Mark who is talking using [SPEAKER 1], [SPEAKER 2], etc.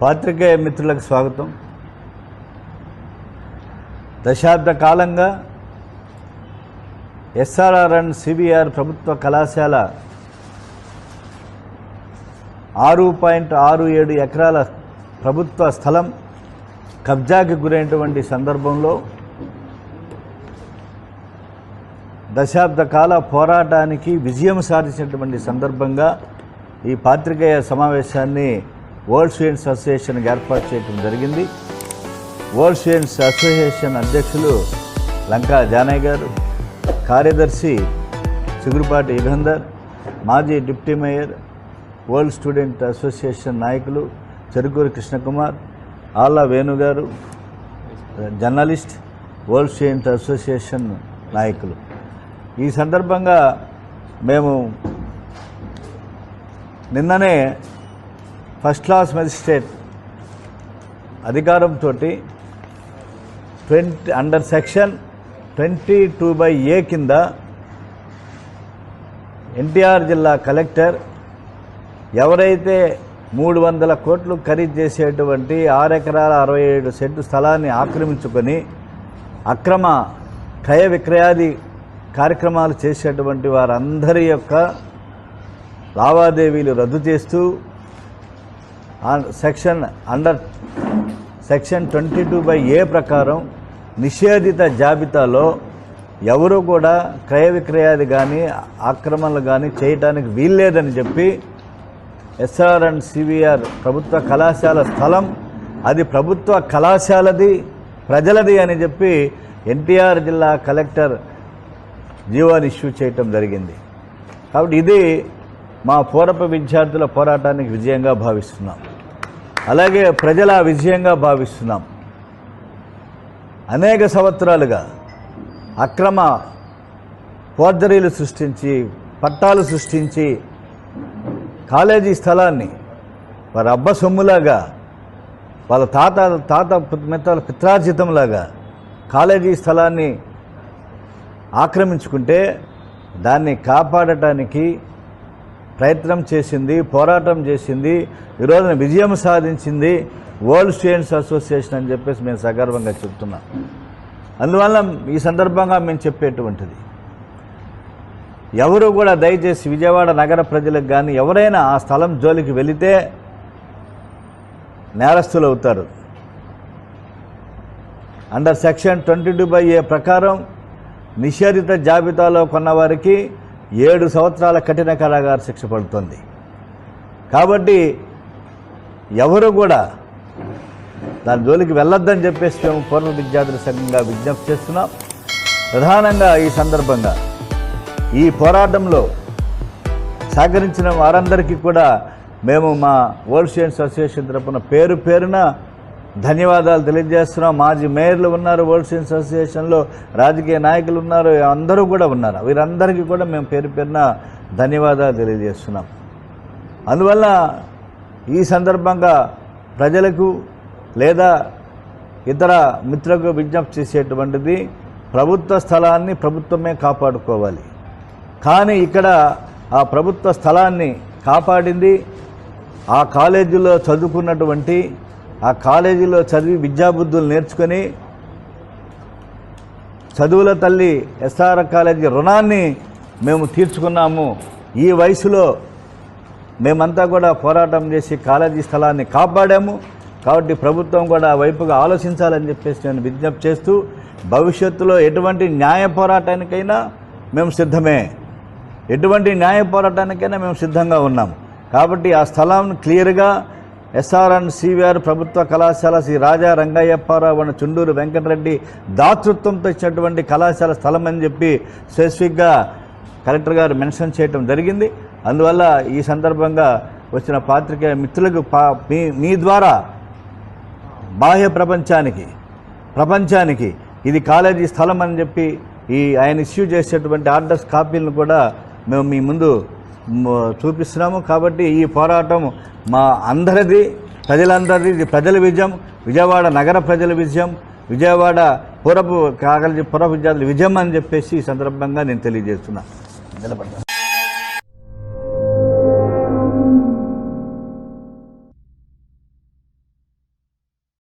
[SPEAKER 1] పాత్రికేయ మిత్రులకు స్వాగతం. దశాబ్ద కాలంగా ఎస్ఆర్ఆర్ అండ్ సిబిఆర్ ప్రభుత్వ కళాశాల ఆరు పాయింట్ ఆరు ఏడు ఎకరాల ప్రభుత్వ స్థలం కబ్జాకి గురైనటువంటి సందర్భంలో దశాబ్ద కాల పోరాటానికి విజయం సాధించినటువంటి సందర్భంగా ఈ పాత్రికేయ సమావేశాన్ని వరల్డ్ స్టూడెంట్స్ అసోసియేషన్ ఏర్పాటు చేయడం జరిగింది. వరల్డ్ స్టూడెంట్స్ అసోసియేషన్ అధ్యక్షులు లంకా జానయ్య గారు కార్యదర్శి చిగురుపాటి యుగంధర్ మాజీ deputy mayor world student association నాయకులు చెరుకూరు కృష్ణకుమార్ ఆళ్ళ వేణు గారు జర్నలిస్ట్ వరల్డ్ స్టూడెంట్ అసోసియేషన్ నాయకులు. ఈ సందర్భంగా మేము నిన్ననే ఫస్ట్ క్లాస్ మెజిస్ట్రేట్ అధికారంతో twenty under section twenty two by A కింద ఎన్టీఆర్ జిల్లా కలెక్టర్ ఎవరైతే మూడు వందల కోట్లు ఖరీదు చేసేటువంటి ఆరు ఎకరాల అరవై ఏడు సెంటు స్థలాన్ని ఆక్రమించుకొని అక్రమ క్రయ విక్రయాది కార్యక్రమాలు చేసేటువంటి వారందరి యొక్క లావాదేవీలు రద్దు చేస్తూ section under section twenty two by A ప్రకారం నిషేధిత జాబితాలో ఎవరు కూడా క్రయ విక్రయాలు కానీ ఆక్రమణలు కానీ చేయటానికి వీల్లేదని చెప్పి ఎస్ఆర్ అండ్ సివిఆర్ ప్రభుత్వ కళాశాల స్థలం అది ప్రభుత్వ కళాశాలది ప్రజలది అని చెప్పి ఎన్టీఆర్ జిల్లా కలెక్టర్ జీవాన్ని ఇష్యూ చేయటం జరిగింది. కాబట్టి ఇది మా పూర్వపు విద్యార్థుల పోరాటానికి విజయంగా భావిస్తున్నాం. అలాగే ప్రజల విజయంగా భావిస్తున్నాం. అనేక సంవత్సరాలుగా అక్రమ ఫోర్జరీలు సృష్టించి పట్టాలు సృష్టించి కాలేజీ స్థలాన్ని వారి అబ్బ సొమ్ములాగా వాళ్ళ తాత తాత మిత్రాల పిత్రార్జితంలాగా కాలేజీ స్థలాన్ని ఆక్రమించుకుంటే దాన్ని కాపాడటానికి ప్రయత్నం చేసింది పోరాటం చేసింది ఈరోజున విజయం సాధించింది వరల్డ్ స్టూడెంట్స్ అసోసియేషన్ అని చెప్పేసి మేము సగర్వంగా చెప్తున్నాం. అందువల్ల ఈ సందర్భంగా మేము చెప్పేటువంటిది. ఎవరు కూడా దయచేసి విజయవాడ నగర ప్రజలకు కానీ ఎవరైనా ఆ స్థలం జోలికి వెళితే నేరస్తులు అవుతారు. Under section twenty two by A ప్రకారం నిషేధిత జాబితాలో కొన్నవారికి ఏడు సంవత్సరాల కఠిన కారాగార శిక్ష పడుతుంది. కాబట్టి ఎవరు కూడా దాని జోలికి వెళ్ళొద్దని చెప్పేసి మేము పూర్వ విద్యార్థుల సంఘంగా విజ్ఞప్తి చేస్తున్నాం. ప్రధానంగా ఈ సందర్భంగా ఈ పోరాటంలో సహకరించిన వారందరికీ కూడా మేము మా వరల్డ్ స్టూడెంట్స్ అసోసియేషన్ తరపున పేరు పేరున ధన్యవాదాలు తెలియజేస్తున్నాం. మాజీ మేయర్లు ఉన్నారు వరల్డ్ సీన్ అసోసియేషన్లో రాజకీయ నాయకులు ఉన్నారు అందరూ కూడా ఉన్నారు. వీరందరికీ కూడా మేము పేరు పేరున ధన్యవాదాలు తెలియజేస్తున్నాం. అందువల్ల ఈ సందర్భంగా ప్రజలకు లేదా ఇతర మిత్రులకు విజ్ఞప్తి చేసేటువంటిది ప్రభుత్వ స్థలాన్ని ప్రభుత్వమే కాపాడుకోవాలి. కానీ ఇక్కడ ఆ ప్రభుత్వ స్థలాన్ని కాపాడింది ఆ కాలేజీలో చదువుకున్నటువంటి ఆ కాలేజీలో చదివి విద్యాబుద్ధులు నేర్చుకొని చదువుల తల్లి ఎస్ఆర్ కాలేజీ రుణాన్ని మేము తీర్చుకున్నాము. ఈ వయసులో మేమంతా కూడా పోరాటం చేసి కాలేజీ స్థలాన్ని కాపాడాము. కాబట్టి ప్రభుత్వం కూడా వైపుగా ఆలోచించాలని చెప్పేసి నేను విజ్ఞప్తి చేస్తూ భవిష్యత్తులో ఎటువంటి న్యాయ పోరాటానికైనా మేము సిద్ధమే. ఎటువంటి న్యాయ పోరాటానికైనా మేము సిద్ధంగా ఉన్నాం. కాబట్టి ఆ స్థలం క్లియర్గా ఎస్ఆర్ అండ్ సివిఆర్ ప్రభుత్వ కళాశాల శ్రీ రాజా రంగయ్యప్పారావు అన్న చుండూరు వెంకటరెడ్డి దాతృత్వంతో ఇచ్చినటువంటి కళాశాల స్థలం అని చెప్పి స్పెసిఫిక్గా కలెక్టర్ గారు మెన్షన్ చేయడం జరిగింది. అందువల్ల ఈ సందర్భంగా వచ్చిన పాత్రికేయ మిత్రులకు పా మీ మీ ద్వారా బాహ్య ప్రపంచానికి ప్రపంచానికి ఇది కాలేజీ స్థలం అని చెప్పి ఈ ఆయన ఇష్యూ చేసేటువంటి ఆర్డర్స్ కాపీలను కూడా మేము మీ ముందు చూపిస్తున్నాము కాబట్టి ఈ పోరాటం మా అందరిది ప్రజలందరిది ఇది ప్రజల విజయం విజయవాడ నగర ప్రజల విజయం విజయవాడ పూర్వపు కాగలి పూర్వ విద్యార్థుల విజయం అని చెప్పేసి ఈ సందర్భంగా నేను తెలియజేస్తున్నా. నిలబడ్డాను